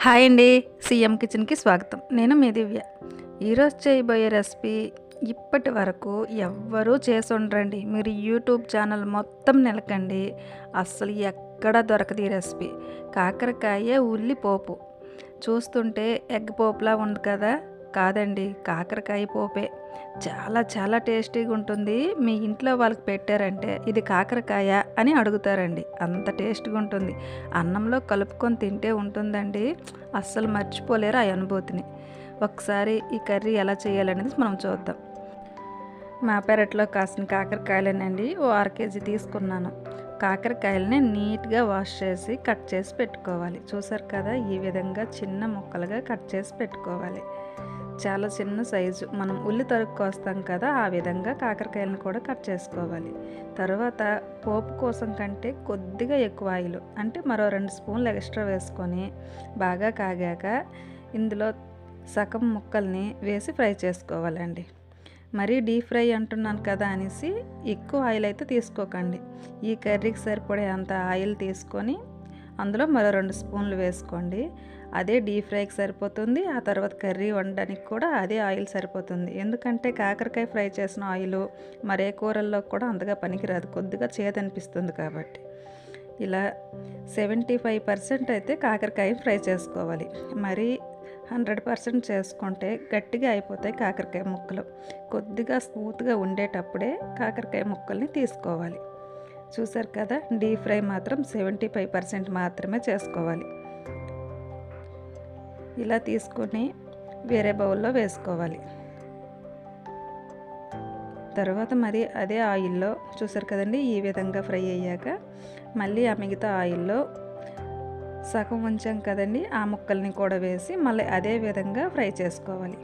Hi అండి CM కిచెన్కి స్వాగతం. నేను మీ దివ్య. ఈరోజు చేయబోయే రెసిపీ ఇప్పటి వరకు ఎవ్వరూ చేసి ఉండరండి మీరు యూట్యూబ్ ఛానల్ మొత్తం నిలకండి. అస్సలు ఎక్కడ దొరకదు ఈ రెసిపీ. కాకరకాయ ఉల్లి పోపు చూస్తుంటే ఎగ్ పోపులా ఉంది కదా? కాదండి కాకరకాయ పోపే. చాలా చాలా టేస్టీగా ఉంటుంది. మీ ఇంట్లో వాళ్ళకి పెట్టారంటే ఇది కాకరకాయ అని అడుగుతారండి. అంత టేస్ట్గా ఉంటుంది. అన్నంలో కలుపుకొని తింటే ఉంటుందండి. అస్సలు మర్చిపోలేరు ఆ అనుభూతిని. ఒకసారి ఈ కర్రీ ఎలా చేయాలనేది మనం చూద్దాం. మా పెరట్లో కాసిన కాకరకాయలేనండి ఓ అర కేజీ తీసుకున్నాను. కాకరకాయలని నీట్గా వాష్ చేసి కట్ చేసి పెట్టుకోవాలి. చూసారు కదా? ఈ విధంగా చిన్న ముక్కలుగా కట్ చేసి పెట్టుకోవాలి. చాలా చిన్న సైజు. మనం ఉల్లి తరుగు వస్తాం కదా ఆ విధంగా కాకరకాయలను కూడా కట్ చేసుకోవాలి. తర్వాత పోపు కోసం కంటే కొద్దిగా ఎక్కువ ఆయిల్ అంటే మరో రెండు స్పూన్లు ఎక్స్ట్రా వేసుకొని బాగా కాగాక ఇందులో సగం ముక్కల్ని వేసి ఫ్రై చేసుకోవాలండి. మరీ డీప్ ఫ్రై అంటున్నాను కదా అనేసి ఎక్కువ ఆయిల్ అయితే తీసుకోకండి. ఈ కర్రీకి సరిపడే అంత ఆయిల్ తీసుకొని అందులో మరో రెండు స్పూన్లు వేసుకోండి. అదే డీప్ ఫ్రైకి సరిపోతుంది ఆ తర్వాత కర్రీ వండడానికి కూడా అదే ఆయిల్ సరిపోతుంది. ఎందుకంటే కాకరకాయ ఫ్రై చేసిన ఆయిల్ మరే కూరల్లో కూడా అంతగా పనికిరాదు కొద్దిగా చేదనిపిస్తుంది కాబట్టి. ఇలా సెవెంటీ ఫైవ్ పర్సెంట్ అయితే కాకరకాయ ఫ్రై చేసుకోవాలి. మరి హండ్రెడ్ పర్సెంట్ చేసుకుంటే గట్టిగా అయిపోతాయి కాకరకాయ ముక్కలు. కొద్దిగా స్మూత్గా ఉండేటప్పుడే కాకరకాయ ముక్కల్ని తీసుకోవాలి. చూసారు కదా డీప్ ఫ్రై మాత్రం సెవెంటీ ఫైవ్ పర్సెంట్ మాత్రమే చేసుకోవాలి. ఇలా తీసుకొని వేరే బౌల్లో వేసుకోవాలి. తర్వాత మరి అదే ఆయిల్లో చూసారు కదండి ఈ విధంగా ఫ్రై అయ్యాక మళ్ళీ ఆ మిగతా ఆయిల్లో సగం ఉంచాం కదండి ఆ ముక్కల్ని కూడా వేసి మళ్ళీ అదే విధంగా ఫ్రై చేసుకోవాలి.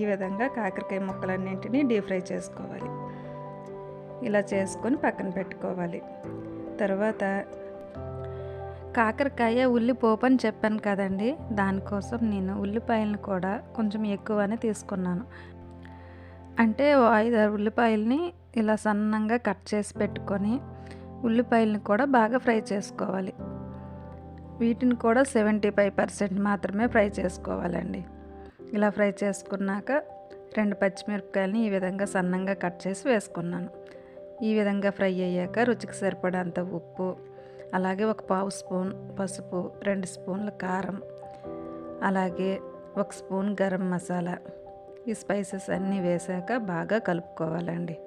ఈ విధంగా కాకరకాయ ముక్కలన్నింటినీ డీప్ ఫ్రై చేసుకోవాలి. ఇలా చేసుకొని పక్కన పెట్టుకోవాలి. తర్వాత కాకరకాయ ఉల్లి పోపు అని చెప్పాను కదండి. దానికోసం నేను ఉల్లిపాయలను కూడా కొంచెం ఎక్కువనే తీసుకున్నాను. అంటే ఓ ఐదారు ఉల్లిపాయలని ఇలా సన్నంగా కట్ చేసి పెట్టుకొని ఉల్లిపాయలను కూడా బాగా ఫ్రై చేసుకోవాలి. వీటిని కూడా సెవెంటీ ఫైవ్ పర్సెంట్ మాత్రమే ఫ్రై చేసుకోవాలండి. ఇలా ఫ్రై చేసుకున్నాక రెండు పచ్చిమిరపకాయలని ఈ విధంగా సన్నంగా కట్ చేసి వేసుకున్నాను. ఈ విధంగా ఫ్రై అయ్యాక రుచికి సరిపడంత ఉప్పు అలాగే ఒక పావు స్పూన్ పసుపు రెండు స్పూన్ల కారం అలాగే ఒక స్పూన్ గరం మసాలా. ఈ స్పైసెస్ అన్నీ వేసాక బాగా కలుపుకోవాలండి.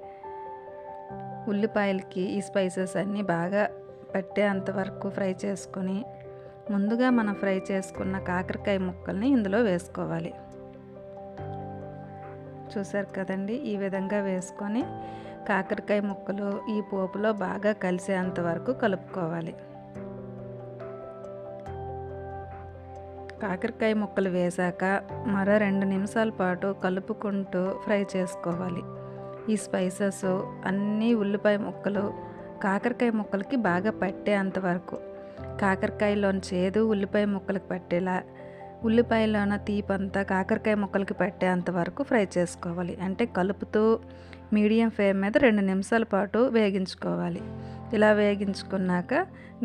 ఉల్లిపాయలకి ఈ స్పైసెస్ అన్నీ బాగా పట్టేంత వరకు ఫ్రై చేసుకొని ముందుగా మనం ఫ్రై చేసుకున్న కాకరకాయ ముక్కల్ని ఇందులో వేసుకోవాలి. చూసారు కదండి? ఈ విధంగా వేసుకొని కాకరకాయ ముక్కలు ఈ పోపులో బాగా కలిసేంత వరకు కలుపుకోవాలి. కాకరకాయ ముక్కలు వేశాక మరో రెండు నిమిషాల పాటు కలుపుకుంటూ ఫ్రై చేసుకోవాలి. ఈ స్పైసెస్ అన్నీ ఉల్లిపాయ ముక్కలు కాకరకాయ ముక్కలకి బాగా పట్టేంత వరకు. కాకరకాయలోని చేదు ఉల్లిపాయ ముక్కలకు పట్టేలా ఉల్లిపాయలోన తీపంతా కాకరకాయ ముక్కలకి పట్టేంత వరకు ఫ్రై చేసుకోవాలి. అంటే కలుపుతూ మీడియం ఫ్లేమ్ మీద రెండు నిమిషాల పాటు వేగించుకోవాలి. ఇలా వేగించుకున్నాక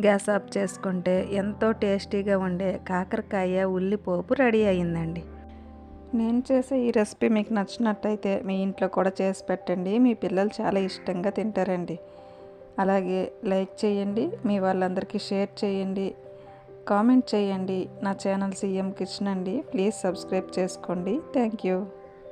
గ్యాస్ ఆఫ్ చేసుకుంటే ఎంతో టేస్టీగా ఉండే కాకరకాయ ఉల్లిపోపు రెడీ అయిందండి నేను చేసే ఈ రెసిపీ మీకు నచ్చినట్టయితే మీ ఇంట్లో కూడా చేసి పెట్టండి. మీ పిల్లలు చాలా ఇష్టంగా తింటారండి. అలాగే లైక్ చేయండి మీ వాళ్ళందరికీ షేర్ చేయండి కామెంట్ చేయండి. నా ఛానల్ సీఎం కిచెన్ అండి. ప్లీజ్ సబ్స్క్రైబ్ చేసుకోండి. Thank you.